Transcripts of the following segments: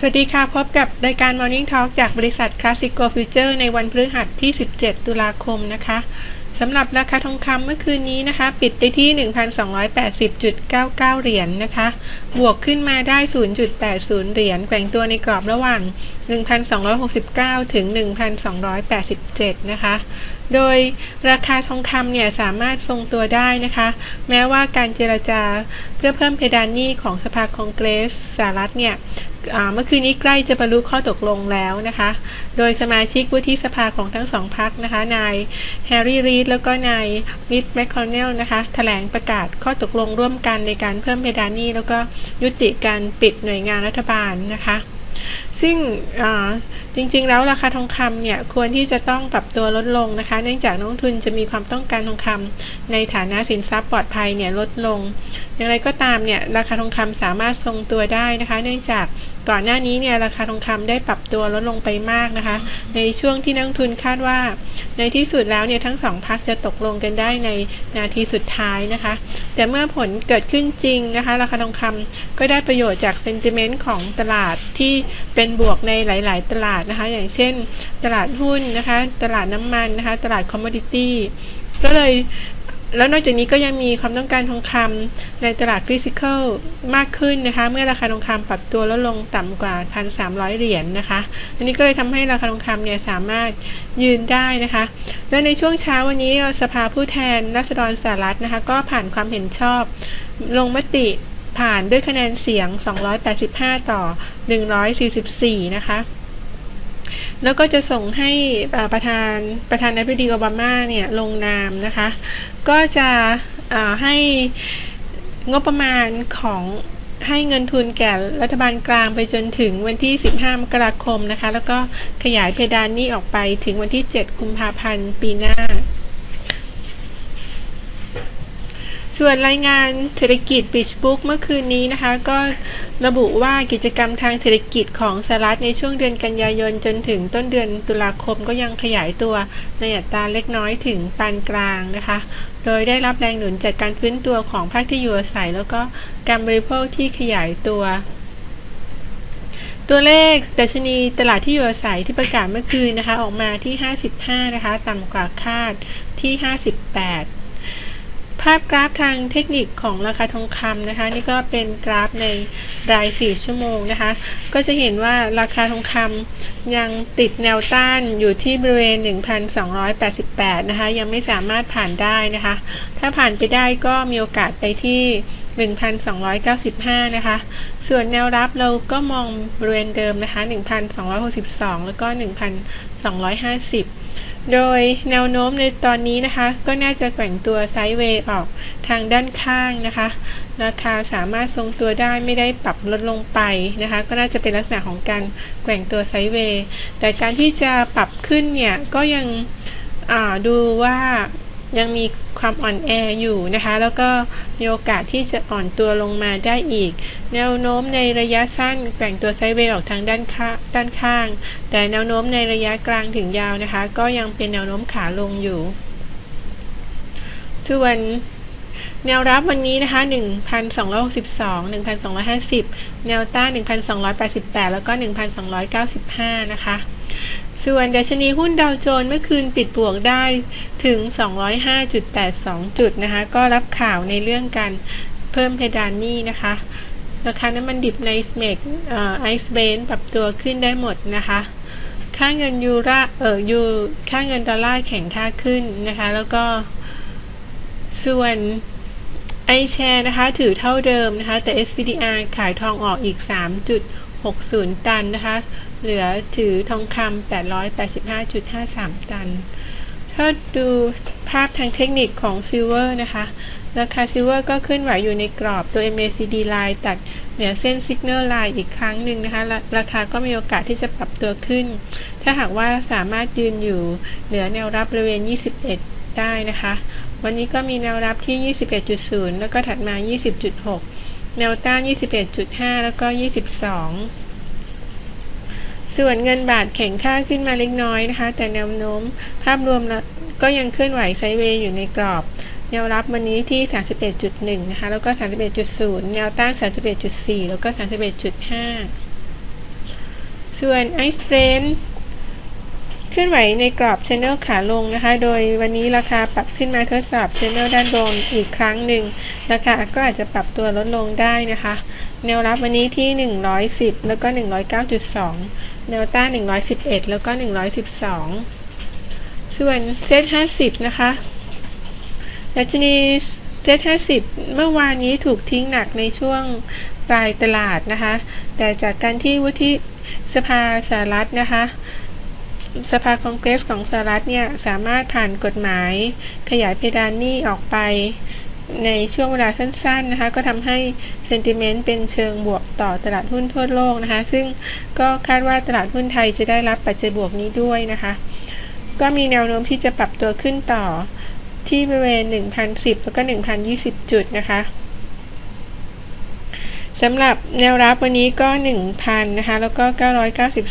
สวัสดีค่ะ พบกับรายการ Morning Talk จากบริษัท Classico Future ในวันพฤหัสที่ 17 ตุลาคมนะคะสำหรับราคาทองคำเมื่อคืนนี้นะคะ ปิดไปที่ 1,280.99 เหรียญนนะคะ บวกขึ้นมาได้ 0.80 เหรียญแกว่งตัวในกรอบระหว่าง 1,269 ถึง 1,287 นะคะ โดยราคาทองคำเนี่ยสามารถทรงตัวได้นะคะ แม้ว่าการเจรจาเพื่อเพิ่มเพดานหนี้ของสภาคองเกรสสหรัฐเนี่ยเมื่อคืนนี้ใกล้จะบรรลุข้อตกลงแล้วนะคะ โดยสมาชิกวุฒิสภาของทั้งสองพักนะคะ นายแฮร์รี่รีดแล้วก็นายมิดแมคคอนเนลนะคะแถลงประกาศข้อตกลงร่วมกันในการเพิ่มเพดานหนี้แล้วก็ยุติการปิดหน่วยงานรัฐบาลนะคะ ซึ่งจริงๆแล้วราคาทองคำเนี่ยควรที่จะต้องปรับตัวลดลงนะคะ เนื่องจากนักทุนจะมีความต้องการทองคำในฐานะสินทรัพย์ปลอดภัยเนี่ยลดลง อย่างไรก็ตามเนี่ยราคาทองคำสามารถทรงตัวได้นะคะ เนื่องจาก ก่อนหน้านี้เนี่ยราคาทองคำได้ปรับตัวลดลงไปมากนะคะ ในช่วงที่นักทุนคาดว่า ในที่สุดแล้วเนี่ยทั้งสองพักจะตกลงกันได้ในนาทีสุดท้ายนะคะ แต่เมื่อผลเกิดขึ้นจริงนะคะ ราคาทองคำก็ได้ประโยชน์จากเซนติเมนต์ของตลาดที่เป็นบวกในหลาย ๆ ตลาดนะคะ อย่างเช่น ตลาดหุ้นนะคะ ตลาดน้ำมันนะคะ ตลาดคอมมอดิตี้ก็เลย แล้วนอกจากนี้ก็ยังมีความต้องการทองคำในตลาดฟิสิกอลมากขึ้นนะคะ เมื่อราคาทองคำปรับตัวลดลงต่ำกว่า 1,300 เหรียญนนะคะ อันนี้ก็เลยทำให้ราคาทองคำเนี่ยสามารถยืนได้นะคะ และในช่วงเช้าวันนี้สภาผู้แทนรัษฎรสหรัฐนะคะ ก็ผ่านความเห็นชอบลงมติผ่านด้วยคะแนนเสียง 285 ต่อ 144 นะคะ แล้วก็จะส่งให้ประธานประธานาธิบดีโอบามาเนี่ยลงนามนะคะ ก็จะให้งบประมาณของให้เงินทุนแก่รัฐบาลกลางไปจนถึงวันที่ 15 มกราคมนะคะ แล้วก็ขยายเพดานนี้ออกไปถึงวันที่ 7 กุมภาพันธ์ปีหน้าส่ วนรายงานเศรษฐกิจบิชบุ๊กเมื่อคืนนี้นะคะ ก็ระบุว่ากิจกรรมทางเศรษฐกิจของสหรัฐในช่วงเดือนกันยายนจนถึงต้นเดือนตุลาคมก็ยังขยายตัวในอัตราเล็กน้อยถึงปานกลางนะคะ โดยได้รับแรงหนุนจากการฟื้นตัวของภาคที่อยู่อาศัย แล้วก็การบริโภคที่ขยายตัวตัวเลขดัชนีตลาดที่อยู่อาศัยที่ประกาศเมื่อคืนนะคะ ออกมาที่ 55 นะคะ ต่ำกว่าคาดที่ 58 ภาพกราฟทางเทคนิคของราคาทองคำนะคะ นี่ก็เป็นกราฟในราย 4 ชั่วโมงนะคะ ก็จะเห็นว่าราคาทองคำยังติดแนวต้านอยู่ที่บริเวณ 1,288 นะคะ ยังไม่สามารถผ่านได้นะคะ ถ้าผ่านไปได้ก็มีโอกาสไปที่ 1,295 นะคะ ส่วนแนวรับเราก็มองบริเวณเดิมนะคะ 1,262 แล้วก็ 1,250 โดยแนวโน้มในตอนนี้นะคะ ก็น่าจะแกว่งตัวไซด์เวย์ออกทางด้านข้างนะคะ ราคาสามารถทรงตัวได้ไม่ได้ปรับลดลงไปนะคะ ก็น่าจะเป็นลักษณะของการแกว่งตัวไซด์เวย์ แต่การที่จะปรับขึ้นเนี่ยก็ยังดูว่า ยังมีความอ่อนแออยู่นะคะ แล้วก็มีโอกาสที่จะอ่อนตัวลงมาได้อีก แนวโน้มในระยะสั้นแบ่งตัวไซด์เวย์ออกทางด้านข้าด้านข้าง แต่แนวโน้มในระยะกลางถึงยาวนะคะ ก็ยังเป็นแนวโน้มขาลงอยู่ส่วนแนวรับวันนี้นะคะ 1,262 1,250 แนวต้าน 1,288 แล้วก็ 1,295 นะคะ ส่วนดัชนีหุ้นดาวโจนส์เมื่อคืนปิดบวกได้ถึง 205.82 จุดนะคะ ก็รับข่าวในเรื่องการเพิ่มเพดานหนี้นะคะ ราคาน้ำมันดิบในเมกไอซ์เบนปรับตัวขึ้นได้หมดนะคะ ค่าเงินยูราเออยูค่าเงินดอลลาร์แข็งค่าขึ้นนะคะ แล้วก็ส่วนไอแชร์นะคะ ถือเท่าเดิมนะคะ แต่ SPDR ขายทองออกอีก 60 ตันนะคะ เหลือถือทองคำ885.53 ตัน ถ้าดูภาพทางเทคนิคของซิลเวอร์นะคะ ราคาซิลเวอร์ก็ขึ้นไหวอยู่ในกรอบตัว MACD line ตัดเหนือเส้น Signal line อีกครั้งหนึ่งนะคะราคาก็มีโอกาสที่จะปรับตัวขึ้น ถ้าหากว่าสามารถยืนอยู่เหนือแนวรับบริเวณ 21 ได้นะคะ วันนี้ก็มีแนวรับที่ 21.0 แล้วก็ถัดมา 20.6 แนวต้าน 21.5 แล้วก็ 22 ส่วนเงินบาทแข็งค่าขึ้นมาเล็กน้อยนะคะ แต่แนวโน้มภาพรวมก็ยังเคลื่อนไหวไซเวย์อยู่ในกรอบ แนวรับวันนี้ที่ 31.1 นะคะ แล้วก็ 31.0 แนวต้าน 31.4 แล้วก็ 31.5 ส่วนไอซ์เฟรน ลื่อนไหวในกรอบ Channel ขาลงนะคะ โดยวันนี้ราคาปรับขึ้นมาทดสอบ Channel ด้านบนอีกครั้งหนึ่งราคาก็อาจจะปรับตัวลดลงได้นะคะ แนวรับวันนี้ที่ 110 แล้วก็ 109.2 แนวต้าน 111 แล้วก็ 112 ส่วน Z50 นะคะดัชนี Z50 เมื่อวานนี้ถูกทิ้งหนักในช่วงปลายตลาดนะคะ แต่จากการที่วุฒิสภาสหรัฐนะคะ สภาคองเกรสของสหรัฐเนี่ยสามารถผ่านกฎหมาย ขยายเพดานหนี้ออกไป ในช่วงเวลาสั้นๆนะคะก็ทำให้เซนติเมนต์เป็นเชิงบวกต่อตลาดหุ้นทั่วโลกนะคะ ซึ่งก็คาดว่าตลาดหุ้นไทยจะได้รับปัจจัยบวกนี้ด้วยนะคะ ก็มีแนวโน้มที่จะปรับตัวขึ้นต่อที่บริเวณ 1,010 แล้วก็ 1,020 จุดนะคะ สำหรับแนวรับวันนี้ก็ 1,000 นะคะ แล้วก็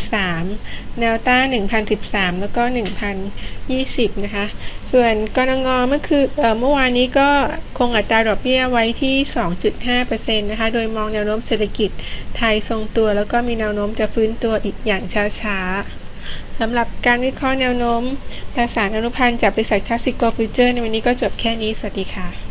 993 แนวต้าน1,013 แล้วก็ 1,020 นะคะ ส่วนกรงงเมื่อคือเออเมื่อวานนี้ก็คงอัตราดอกเบี้ยไว้ที่ 2.5%นะคะ โดยมองแนวโน้มเศรษฐกิจไทยทรงตัว แล้วก็มีแนวโน้มจะฟื้นตัวอีกอย่างช้าๆ สำหรับการวิเคราะห์แนวโน้มตราสารอนุพันธ์จากบริษัทคลาสสิกโกฟิวเจอร์ในวันนี้ก็จบแค่นี้ สวัสดีค่ะ